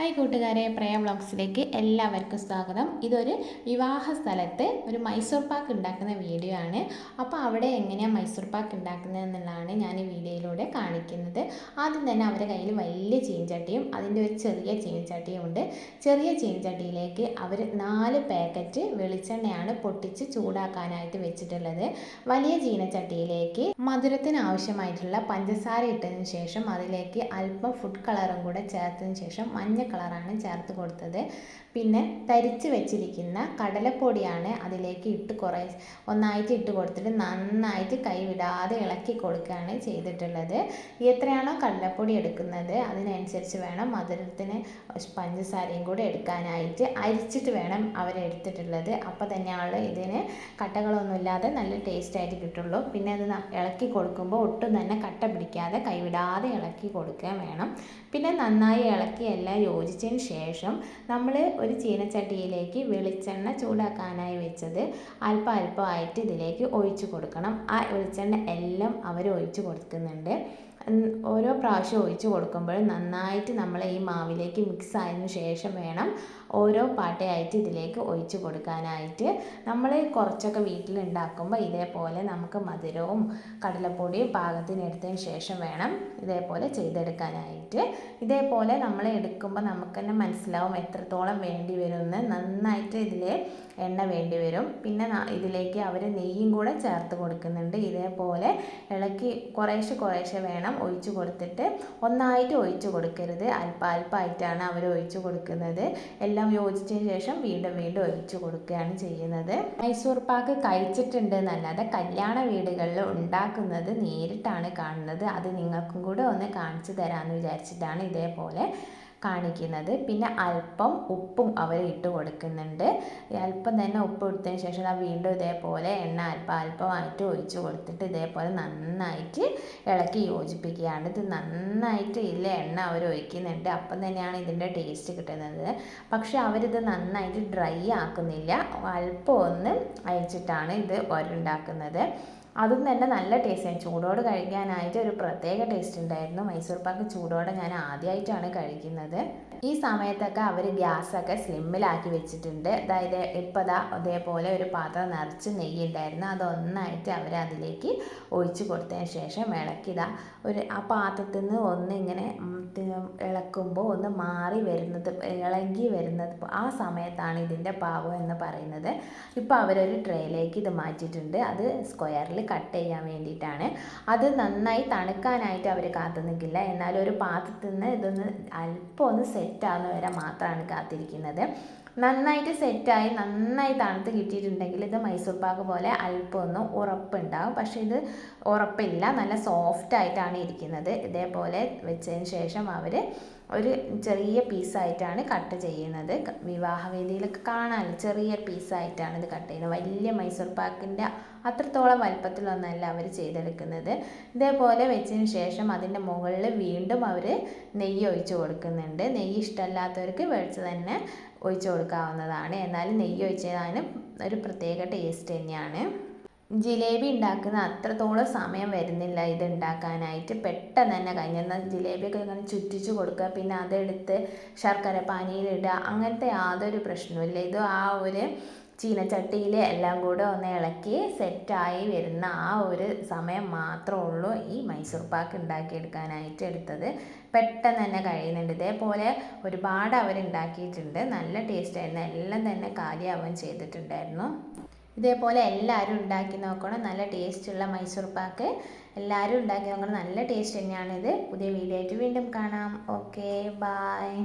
Hi കൂട്ടുകാരെ. പ്രയ വ്ളോഗ്സിലേക്ക് എല്ലാവർക്കും സ്വാഗതം. ഇതൊരു വിവാഹ സ്ഥലത്ത് ഒരു മൈസൂർ പാക്ക് ഉണ്ടാക്കുന്ന വീഡിയോ ആണ്. അപ്പോൾ അവിടെ എങ്ങനെയാണ് മൈസൂർ പാക്ക് ഉണ്ടാക്കുന്നത് എന്നുള്ളതാണ് ഞാൻ ഈ വീഡിയോയിലൂടെ കാണിക്കുന്നത്. ആദ്യം തന്നെ അവരുടെ കയ്യിൽ വലിയ ചീഞ്ചട്ടിയും അതിന്റെ ഒരു ചെറിയ ചീഞ്ചട്ടിയും ഉണ്ട്. ചെറിയ ചീഞ്ചട്ടിയിലേക്ക് അവർ നാല് പാക്കറ്റ് വെളിച്ചെണ്ണയാണ് പൊട്ടിച്ച് ചൂടാക്കാനായിട്ട് വെച്ചിട്ടുള്ളത്. വലിയ ചീനച്ചട്ടിയിലേക്ക് മധുരത്തിന് ആവശ്യമായിട്ടുള്ള പഞ്ചസാര ഇട്ടതിന് ശേഷം അതിലേക്ക് അല്പം ഫുഡ് കളറും കൂടെ ചേർത്തതിന് ശേഷം മഞ്ഞ കളറാണ് ചേർത്ത് കൊടുത്തത്. പിന്നെ തരിച്ച് വെച്ചിരിക്കുന്ന കടലപ്പൊടിയാണ് അതിലേക്ക് ഇട്ട് കുറേ ഒന്നായിട്ട് ഇട്ട് കൊടുത്തിട്ട് നന്നായിട്ട് കൈവിടാതെ ഇളക്കി കൊടുക്കുകയാണ് ചെയ്തിട്ടുള്ളത്. എത്രയാണോ കടലപ്പൊടി എടുക്കുന്നത് അതിനനുസരിച്ച് വേണം മധുരത്തിന് പഞ്ചസാരയും കൂടെ എടുക്കാനായിട്ട് അരിച്ചിട്ട് വേണം അവരെടുത്തിട്ടുള്ളത് അപ്പോൾ തന്നെയാണ് ഇതിന് കട്ടകളൊന്നുമില്ലാതെ നല്ല ടേസ്റ്റായിട്ട് കിട്ടുള്ളൂ. പിന്നെ അത് ഇളക്കി കൊടുക്കുമ്പോൾ ഒട്ടും തന്നെ കട്ട പിടിക്കാതെ കൈവിടാതെ ഇളക്കി കൊടുക്കുക വേണം. പിന്നെ നന്നായി ഇളക്കി എല്ലാം യോജിച്ചതിന് ശേഷം നമ്മൾ ഒരു ചീനച്ചട്ടിയിലേക്ക് വെളിച്ചെണ്ണ ചൂടാക്കാനായി വെച്ചത് അല്പം അല്പമായിട്ട് ഇതിലേക്ക് ഒഴിച്ചു കൊടുക്കണം. ആ വെളിച്ചെണ്ണ എല്ലാം അവർ ഒഴിച്ചു കൊടുക്കുന്നുണ്ട്. ഓരോ പ്രാവശ്യം ഒഴിച്ചു കൊടുക്കുമ്പോൾ നന്നായിട്ട് നമ്മൾ ഈ മാവിലേക്ക് മിക്സ് ആയതിനു ശേഷം വേണം ഓരോ പാട്ടയായിട്ട് ഇതിലേക്ക് ഒഴിച്ചു കൊടുക്കാനായിട്ട്. നമ്മൾ കുറച്ചൊക്കെ വീട്ടിലുണ്ടാക്കുമ്പോൾ ഇതേപോലെ നമുക്ക് മധുരവും കടലപ്പൊടിയും പാകത്തിനെടുത്തതിന് ശേഷം വേണം ഇതേപോലെ ചെയ്തെടുക്കാനായിട്ട്. ഇതേപോലെ നമ്മൾ എടുക്കുമ്പോൾ നമുക്ക് തന്നെ മനസ്സിലാവും എത്രത്തോളം വേണ്ടി വരുമെന്ന് നന്നായിട്ട് ഇതിൽ എണ്ണ വേണ്ടി വരും. പിന്നെ ഇതിലേക്ക് അവർ നെയ്യും കൂടെ ചേർത്ത് കൊടുക്കുന്നുണ്ട്. ഇതേപോലെ ഇളക്കി കുറേശ്ശെ കുറേശ്ശെ വേണം ഒഴിച്ചു കൊടുത്തിട്ട് ഒന്നായിട്ട് ഒഴിച്ചു കൊടുക്കരുത്. അല്പ അല്പമായിട്ടാണ് അവർ ഒഴിച്ചു കൊടുക്കുന്നത്. എല്ലാം യോജിച്ചതിന് ശേഷം വീണ്ടും വീണ്ടും ഒഴിച്ചു കൊടുക്കുകയാണ് ചെയ്യുന്നത്. മൈസൂർ പാക്ക് കഴിച്ചിട്ടുണ്ട് എന്നല്ലാതെ കല്യാണ വീടുകളിൽ ഉണ്ടാക്കുന്നത് നേരിട്ടാണ് കാണുന്നത്. അത് നിങ്ങൾക്കും കൂടെ ഒന്ന് കാണിച്ചു തരാമെന്ന് വിചാരിച്ചിട്ടാണ് ഇതേപോലെ കാണിക്കുന്നത്. പിന്നെ അല്പം ഉപ്പും അവർ ഇട്ട് കൊടുക്കുന്നുണ്ട്. അല്പം തന്നെ ഉപ്പ് ഇട്ടതിന് ശേഷം ആ വീണ്ടും ഇതേപോലെ എണ്ണ അല്പം അല്പമായിട്ട് ഒഴിച്ച് കൊടുത്തിട്ട് ഇതേപോലെ നന്നായിട്ട് ഇളക്കി യോജിപ്പിക്കുകയാണ്. ഇത് നന്നായിട്ട് ഇല്ല എണ്ണ അവർ ഒഴിക്കുന്നുണ്ട്. അപ്പം തന്നെയാണ് ഇതിന്റെ ടേസ്റ്റ് കിട്ടുന്നത്. പക്ഷെ അവരിത് നന്നായിട്ട് ഡ്രൈ ആക്കുന്നില്ല. അല്പം ഒന്ന് അയച്ചിട്ടാണ് ഇത് ഉണ്ടാക്കുന്നത് അതും തന്നെ നല്ല ടേസ്റ്റാണ് ചൂടോട് കഴിക്കാനായിട്ട് ഒരു പ്രത്യേക ടേസ്റ്റ് ഉണ്ടായിരുന്നു. മൈസൂർ പാക്ക് ചൂടോടെ ഞാൻ ആദ്യമായിട്ടാണ് കഴിക്കുന്നത്. ഈ സമയത്തൊക്കെ അവർ ഗ്യാസൊക്കെ സ്ലിമ്മിലാക്കി വെച്ചിട്ടുണ്ട്. അതായത് ഇപ്പോൾ ദാ അതേപോലെ ഒരു പാത്രം നിറച്ച് നെയ്യ് ഉണ്ടായിരുന്നു. അതൊന്നായിട്ട് അവർ അതിലേക്ക് ഒഴിച്ച് കൊടുത്തതിന് ശേഷം ഇളക്കിതാ ഒരു ആ പാത്രത്തിൽ നിന്ന് ഒന്നിങ്ങനെ ഇളക്കുമ്പോൾ ഒന്ന് മാറി വരുന്നത് ഇളകി വരുന്നത് ആ സമയത്താണ് ഇതിന്റെ പാവം എന്ന് പറയുന്നത്. ഇപ്പോൾ അവരൊരു ട്രേയിലേക്ക് ഇത് മാറ്റിയിട്ടുണ്ട്. അത് സ്ക്വയറിൽ കട്ട് ചെയ്യാൻ വേണ്ടിയിട്ടാണ്. അത് നന്നായി തണുക്കാനായിട്ട് അവർ കാത്തു നിൽക്കില്ല എന്നാലും ഒരു പാത്രത്തിൽ നിന്ന് ഇതൊന്ന് അല്പം ഒന്ന് സെറ്റ് ആകുന്ന വരെ മാത്രമാണ് കാത്തിരിക്കുന്നത്. നന്നായിട്ട് സെറ്റായി നന്നായി തണുത്ത് കിട്ടിയിട്ടുണ്ടെങ്കിൽ ഇത് മൈസൂർ പാക്ക് പോലെ അല്പം ഒന്ന് ഉറപ്പുണ്ടാവും. പക്ഷേ ഇത് ഉറപ്പില്ല. നല്ല സോഫ്റ്റ് ആയിട്ടാണ് ഇരിക്കുന്നത്. ഇതേപോലെ വെച്ചതിന് ശേഷം അവർ ഒരു ചെറിയ പീസായിട്ടാണ് കട്ട് ചെയ്യുന്നത്. വിവാഹവേദിയിലൊക്കെ കാണാമല്ലോ ചെറിയ പീസായിട്ടാണ് ഇത് കട്ട് ചെയ്യുന്നത്. വലിയ മൈസൂർ പാക്കിന്റെ അത്രത്തോളം വലുപ്പത്തിലൊന്നല്ല അവർ ചെയ്തെടുക്കുന്നത്. ഇതേപോലെ വെച്ചതിന് ശേഷം അതിന്റെ മുകളിൽ വീണ്ടും അവർ നെയ്യ് ഒഴിച്ച് കൊടുക്കുന്നുണ്ട്. നെയ്യ് ഇഷ്ടമല്ലാത്തവർക്ക് വെളിച്ച് തന്നെ ഒഴിച്ച് കൊടുക്കാവുന്നതാണ്. എന്നാലും നെയ്യ് ഒഴിച്ചതാണ് ഒരു പ്രത്യേക ടേസ്റ്റ് തന്നെയാണ്. ജിലേബി ഉണ്ടാക്കുന്ന അത്രത്തോളം സമയം വരുന്നില്ല ഇത് ഉണ്ടാക്കാനായിട്ട്. പെട്ടെന്ന് തന്നെ കഴിഞ്ഞാൽ ജിലേബിയൊക്കെ ഇങ്ങനെ ചുറ്റിച്ച് കൊടുക്കുക പിന്നെ അതെടുത്ത് ശർക്കര പാനിയിലിടുക അങ്ങനത്തെ യാതൊരു പ്രശ്നമില്ല ഇത് ആ ഒരു ചീനച്ചട്ടിയിൽ എല്ലാം കൂടെ ഒന്ന് ഇളക്കി സെറ്റായി വരുന്ന ആ ഒരു സമയം മാത്രമേ ഉള്ളൂ ഈ മൈസൂർ പാക്ക് ഉണ്ടാക്കിയെടുക്കാനായിട്ട് എടുത്തത്. പെട്ടെന്ന് തന്നെ കഴിയുന്നുണ്ട്. ഇതേപോലെ ഒരുപാട് അവർ ഉണ്ടാക്കിയിട്ടുണ്ട് നല്ല ടേസ്റ്റ് ആയിരുന്നു. എല്ലാം തന്നെ കാലിയാവുകയും ചെയ്തിട്ടുണ്ടായിരുന്നു. ഇതേപോലെ എല്ലാവരും ഉണ്ടാക്കി നോക്കണം. നല്ല ടേസ്റ്റുള്ള മൈസൂർ പാക്ക് എല്ലാവരും ഉണ്ടാക്കി നോക്കണം. നല്ല ടേസ്റ്റ് തന്നെയാണിത്. പുതിയ വീഡിയോ ആയിട്ട് വീണ്ടും കാണാം. Okay bye